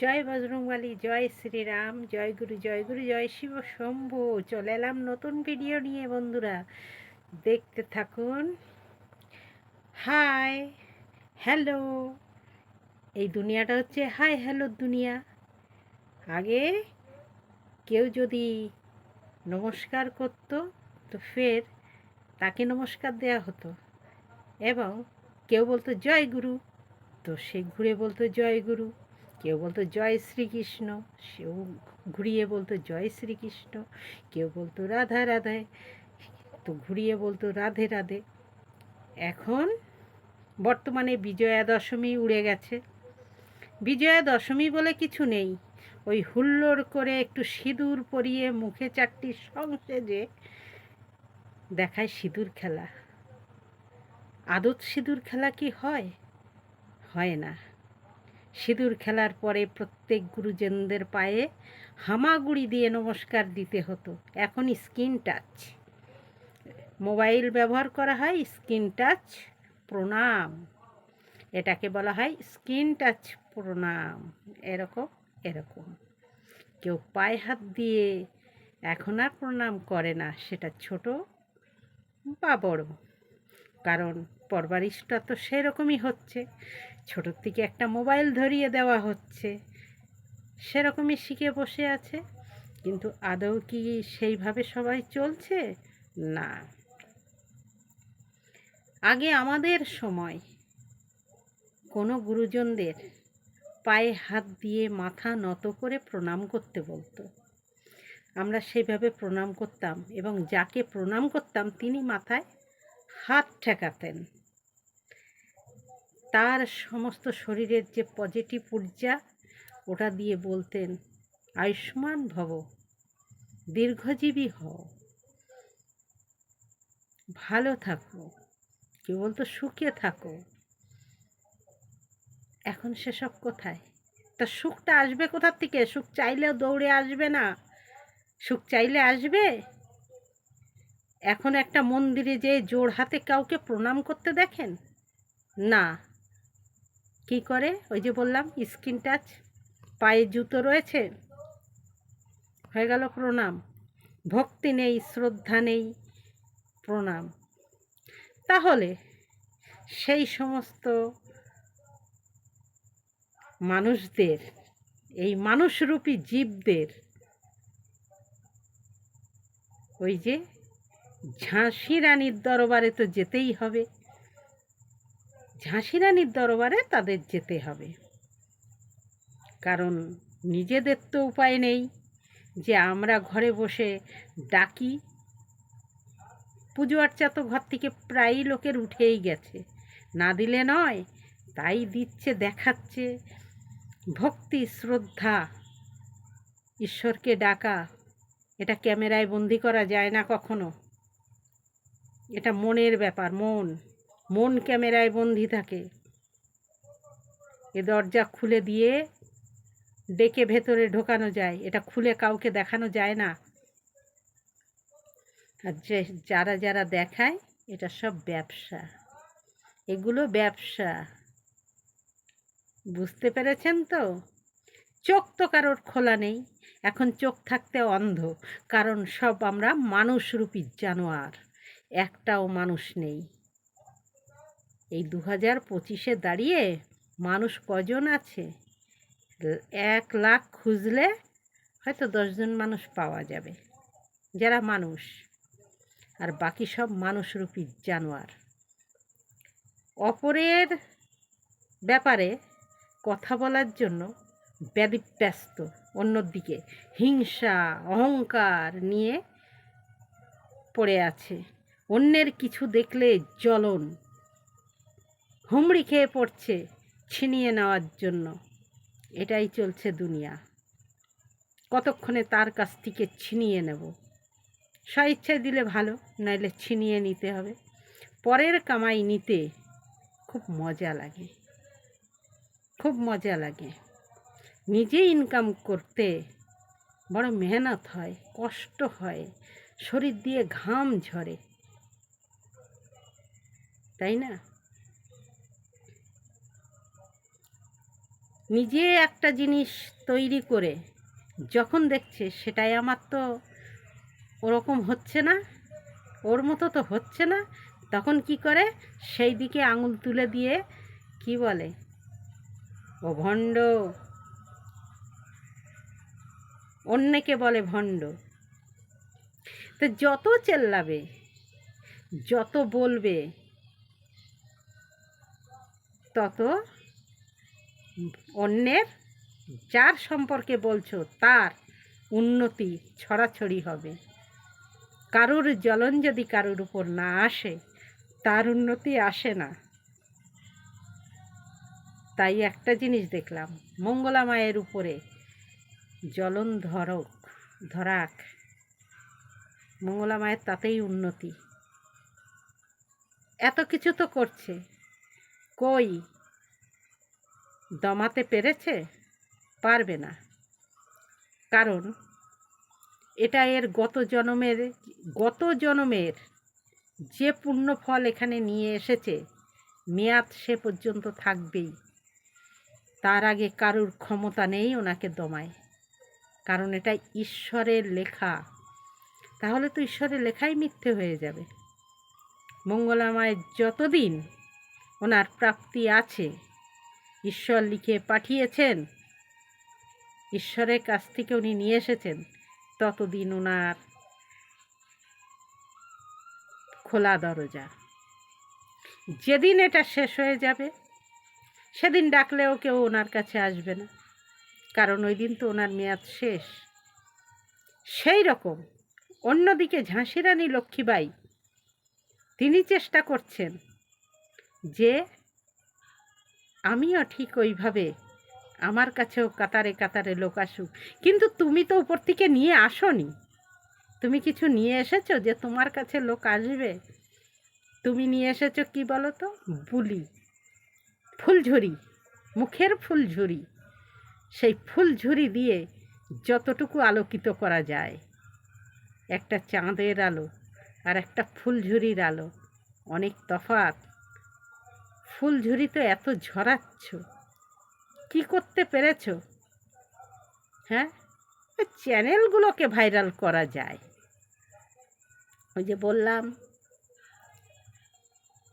জয় বজরংবালী, জয় শ্রীরাম, জয় গুরু জয় গুরু, জয় শিব শম্ভু। চলে এলাম নতুন ভিডিও নিয়ে বন্ধুরা। দেখতে থাকুন। হাই হ্যালো এই দুনিয়াটা হচ্ছে হাই হ্যালো দুনিয়া। আগে কেউ যদি নমস্কার করত, তো ফের তাকে নমস্কার দেওয়া হতো। এবং কেউ বলতো জয় গুরু, তো সে ঘুরে বলতো জয় গুরু। কেউ বলতো, জয় শ্রীকৃষ্ণ। সেও ঘুরিয়ে বলতো, জয় শ্রীকৃষ্ণ। কেউ বলতো, রাধা, রাধে। তো ঘুরিয়ে বলতো, রাধে রাধে। এখন বর্তমানে বিজয়া দশমী উড়ে গেছে। বিজয়া দশমী বলে কিছু নেই। ওই হুল্লোড় করে একটু সিঁদুর পরিয়ে মুখে চারটি সংসেজে দেখায় সিঁদুর খেলা। আদত সিঁদুর খেলা কি হয়? হয় না। সিঁদুর খেলার পরে প্রত্যেক গুরুজনদের পায়ে হামাগুড়ি দিয়ে নমস্কার দিতে হতো। এখন স্ক্রিন টাচ। মোবাইল ব্যবহার করা হয় স্ক্রিন টাচ প্রণাম। এটাকে বলা হয় স্ক্রিন টাচ প্রণাম। এরকম এরকম। কেউ পায়ে হাত দিয়ে এখন আর প্রণাম করে না। সেটা ছোট বা বড়। কারণ পরবারিশটা তো সেরকমই হচ্ছে। ছোটোর থেকে একটা মোবাইল ধরিয়ে দেওয়া হচ্ছে। সেরকমই শিখে বসে আছে। কিন্তু আদৌ কি সেইভাবে সবাই চলছে? না। আগে আমাদের সময় কোনো গুরুজনদের পায়ে হাত দিয়ে মাথা নত করে প্রণাম করতে বলতো। আমরা সেইভাবে প্রণাম করতাম এবং যাকে প্রণাম করতাম তিনি মাথায় হাত ঠেকাতেন। তার সমস্ত শরীরের যে পজিটিভ ঊর্জা, ওটা দিয়ে বলতেন, আয়ুষ্মান ভব, দীর্ঘজীবী হও। ভালো থাকো কেউ বলতো সুখে থাকো। এখন সেসব কোথায়? তা সুখটা আসবে কোথার থেকে? সুখ চাইলেও দৌড়ে আসবে না। সুখ চাইলে আসবে? এখন একটা মন্দিরে যে জোর হাতে কাউকে প্রণাম করতে দেখেন? না। কি করে? ওই যে বললাম, স্কিন টাচ, পায়ে জুতো রয়েছে। হয়ে গেল প্রণাম। ভক্তি নেই, শ্রদ্ধা নেই, প্রণাম। তাহলে সেই সমস্ত মানুষদের, এই মানুষরূপী জীবদের, ওই যে ঝাঁসি রানীর দরবারে তো যেতেই হবে। ঝাঁসি রানীর দরবারে তাদের যেতে হবে। কারণ নিজেদের তো উপায় নেই যে আমরা ঘরে বসে ডাকি। পুজো আর্চা তো ঘর থেকে প্রায়ই লোকের উঠেই গেছে। না দিলে নয়, তাই দিচ্ছে, দেখাচ্ছে। ভক্তি, শ্রদ্ধা, ঈশ্বরকে ডাকা, এটা ক্যামেরায় বন্দি করা যায় না কখনো। এটা মনের ব্যাপার, মন। মন ক্যামেরায় বন্দি থাকে। এ দরজা খুলে দিয়ে ডেকে ভেতরে ঢোকানো যায়। এটা খুলে কাউকে দেখানো যায় না। আর যে যারা যারা দেখায়, এটা সব ব্যবসা। এগুলো ব্যবসা। বুঝতে পেরেছেন তো? চোখ তো কারোর খোলা নেই। এখন চোখ থাকতে অন্ধ। কারণ সব আমরা মানুষরূপী জানোয়ার। একটাও মানুষ নেই। এই দু হাজার পঁচিশে দাঁড়িয়ে মানুষ কজন আছে? এক লাখ খুঁজলে হয়তো দশজন মানুষ পাওয়া যাবে, যারা মানুষ। আর বাকি সব মানুষরূপী জানোয়ার। অপরের ব্যাপারে কথা বলার জন্য ব্যস্ত, অন্যদিকে হিংসা, অহংকার নিয়ে পড়ে আছে। অন্যের কিছু দেখলে জ্বলন। হুমড়ি খেয়ে পড়ছে ছিনিয়ে নেওয়ার জন্য। এটাই চলছে দুনিয়া। কতক্ষণে তার কাছ থেকে ছিনিয়ে নেব? স্বইচ্ছায় দিলে ভালো, নাইলে ছিনিয়ে নিতে হবে। পরের কামাই নিতে খুব মজা লাগে। খুব মজা লাগে। নিজে ইনকাম করতে বড় মেহনত হয়, কষ্ট হয়, শরীর দিয়ে ঘাম ঝরে। তাই না? নিজে একটা জিনিস তৈরি করে যখন দেখছে সেটাই আমার তো ওরকম হচ্ছে না, ওর মতো তো হচ্ছে না, তখন কি করে? সেই দিকে আঙুল তুলে দিয়ে কি বলে? ও ভণ্ড। অন্যকে বলে ভণ্ড। তো যত চেল্লাবে, যত বলবে তত অন্যের যার সম্পর্কে বলছো, তার উন্নতি ছড়াছড়ি হবে। কারুর জ্বলন যদি কারুর উপর না আসে, তার উন্নতি আসে না। তাই একটা জিনিস দেখলাম, মঙ্গলা মায়ের উপরে জ্বলন ধরক, ধরাক। মঙ্গলা মায়ের তাতেই উন্নতি। এত কিছু তো করছে। কই? দমাতে পেরেছে? পারবে না। কারণ এটা এর গত জন্মের গত জন্মের যে পুণ্য ফল এখানে নিয়ে এসেছে, মেয়াদ সে পর্যন্ত থাকবেই। তার আগে কারুর ক্ষমতা নেই ওনাকে দমায়। কারণ এটা ঈশ্বরের লেখা। তাহলে তো ঈশ্বরের লেখাই মিথ্যে হয়ে যাবে। মঙ্গলামায় যতদিন ওনার প্রাপ্তি আছে। ঈশ্বর লিখে পাঠিয়েছেন। ঈশ্বরের কাছ থেকে উনি নিয়ে এসেছেন। ততদিন ওনার খোলা দরজা। যেদিন এটা শেষ হয়ে যাবে, সেদিন ডাকলেও কেউ ওনার কাছে আসবে না। কারণ ওই দিন তো ওনার মেয়াদ শেষ। সেই রকম অন্যদিকে ঝাঁসি রানী লক্ষ্মীবাই তিনি চেষ্টা করছেন। যে আমিও ঠিক ওইভাবে আমার কাছেও কাতারে কাতারে লোক আসুক। কিন্তু তুমি তো উপর থেকে নিয়ে আসনি। তুমি কিছু নিয়ে এসেছ যে তোমার কাছে লোক আসবে? তুমি নিয়ে এসেছ কি বলো তো বুলি। ফুলঝুরি। মুখের ফুলঝুরি। সেই ফুলঝুরি দিয়ে যতটুকু আলোকিত করা যায়। একটা চাঁদের আলো আর একটা ফুলঝুরির আলো। অনেক তফাৎ। ফুলঝুরি তো এত ঝরাচ্ছ। কি করতে পেরেছ? হ্যাঁ? চ্যানেলগুলোকে ভাইরাল করা যায়। ওই যে বললাম,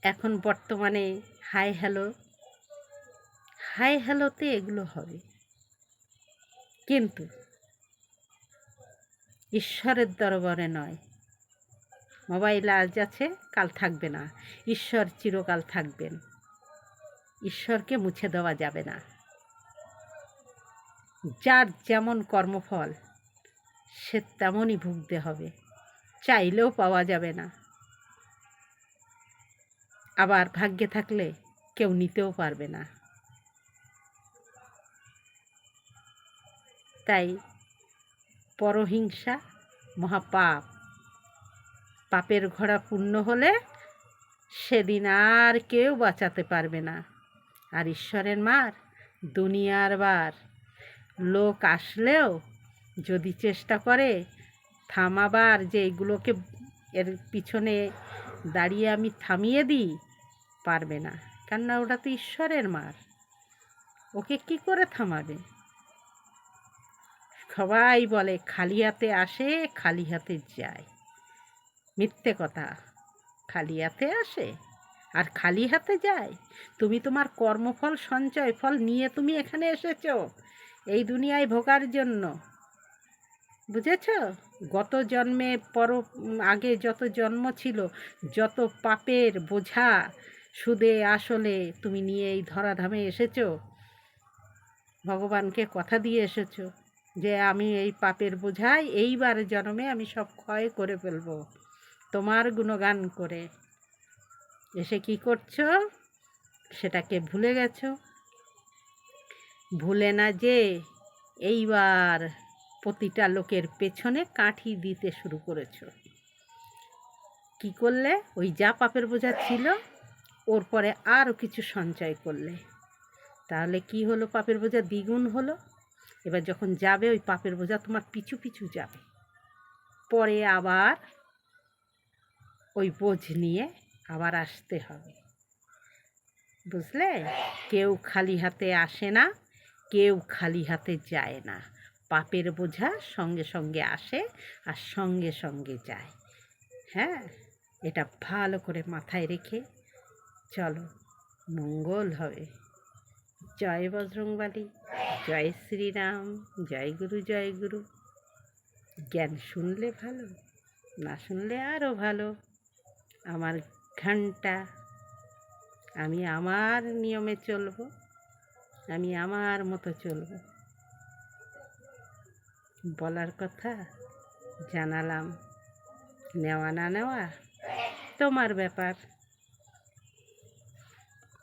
এখন বর্তমানে হাই হ্যালো, হাই হ্যালোতে এগুলো হবে। কিন্তু ঈশ্বরের দরবারে নয়। মোবাইল আজ আছে, কাল থাকবে না। ঈশ্বর চিরকাল থাকবেন। ঈশ্বরকে মুছে দেওয়া যাবে না। যার যেমন কর্মফল, সে তেমনই ভুগতে হবে, চাইলেও পাওয়া যাবে না। আবার ভাগ্যে থাকলে কেউ নিতেও পারবে না। তাই পরহিংসা মহাপাপ, পাপের ঘোড়া পূর্ণ হলে সেদিন আর কেউ বাঁচাতে পারবে না। আর ঈশ্বরের মার দুনিয়ার বার। লোক আসলেও যদি চেষ্টা করে থামাবার যে এগুলোকে এর পিছনে দাঁড়িয়ে আমি থামিয়ে দিই, পারবে না। কেননা ওটা তো ঈশ্বরের মার। ওকে কি করে থামাবে? সবাই বলে, খালি হাতে আসে, খালি হাতে যায়। মিথ্যে কথা। খালি হাতে আসে। আর খালি হাতে যায়? তুমি তোমার কর্মফল, সঞ্চয় ফল নিয়ে তুমি এখানে এসেছ, এই দুনিয়ায় ভোগার জন্য। বুঝেছ? গত জন্মে পর, আগে যত জন্ম ছিল, যত পাপের বোঝা সুদে, আসলে তুমি নিয়ে এই ধরাধামে এসেছ। ভগবানকে কথা দিয়ে এসেছ যে, আমি এই পাপের বোঝাই এইবার জন্মে আমি সব ক্ষয় করে ফেলব, তোমার গুণগান করে। এসে কি করছ? সেটাকে ভুলে গেছো? ভুলে না যে এইবার প্রতিটা লোকের পেছনে কাঠি দিতে শুরু করেছ। কি করলে? ওই যা পাপের বোঝা ছিল, ওর পরে আরও কিছু সঞ্চয় করলে। তাহলে কি হলো? পাপের বোঝা দ্বিগুণ হলো। এবার যখন যাবে, ওই পাপের বোঝা তোমার পিছু পিছু যাবে। পরে আবার ওই বোঝ নিয়ে আবার আসতে হবে। বুঝলে? কেউ খালি হাতে আসে না, কেউ খালি হাতে যায় না। পাপের বোঝা সঙ্গে সঙ্গে আসে আর সঙ্গে সঙ্গে যায়। হ্যাঁ? এটা ভালো করে মাথায় রেখে চলো, মঙ্গল হবে। জয় বজরংবালী, জয় শ্রীরাম, জয় গুরু জয় গুরু। জ্ঞান শুনলে ভালো, না শুনলে আরও ভালো। আমার ঘণ্টা। আমি আমার নিয়মে চলব, আমি আমার মতো চলব। বলার কথা, জানালাম। নেওয়া না নেওয়া, তোমার ব্যাপার।